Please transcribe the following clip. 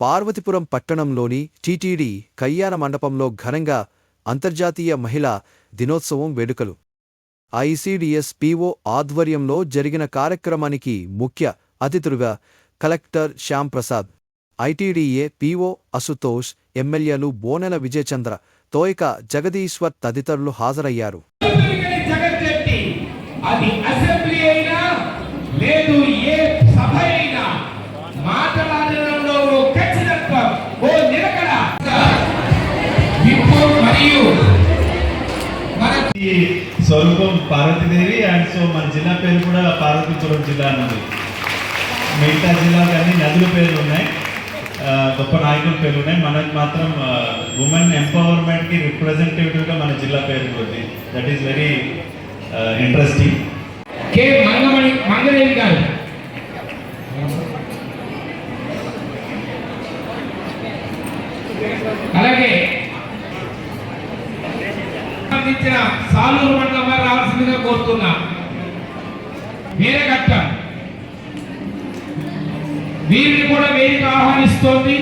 పార్వతీపురం పట్టణంలోని టీటీడీ కయ్యార మండపంలో ఘనంగా అంతర్జాతీయ మహిళా దినోత్సవం వేడుకలు. ఐసీడీఎస్ పీఓ ఆధ్వర్యంలో జరిగిన కార్యక్రమానికి ముఖ్య అతిథులుగా collector Shyamprasad ITDA PO Ashutosh ఎమ్మెల్యేలు బోనెల విజయచంద్ర తోయక జగదీశ్వర్ తదితరులు హాజరయ్యారు. అది అసెంబ్లీ అయినా లేదు ఏ సభ అయినా మరియు స్వరూపం పార్వతీదేవి అండ్ సో మన జిల్లా పేరు కూడా పార్వతీపురం జిల్లా అన్నది. మిగతా జిల్లాకు అన్ని నదుల పేర్లు ఉన్నాయి. గొప్ప నాయకుల పేర్లు ఉన్నాయి. మనకు మాత్రం ఉమెన్ ఎంపవర్మెంట్కి రిప్రజెంటేటివ్గా మన జిల్లా పేరు ఉంది. That is very interesting K Mangamani Mangalevi గారు. అలాగే సంబంధించిన సాలూరు మండలం వారు రావాల్సిందిగా కోరుతున్నా. వీరఘట్టం వీరిని కూడా వేదిక ఆహ్వానిస్తోంది.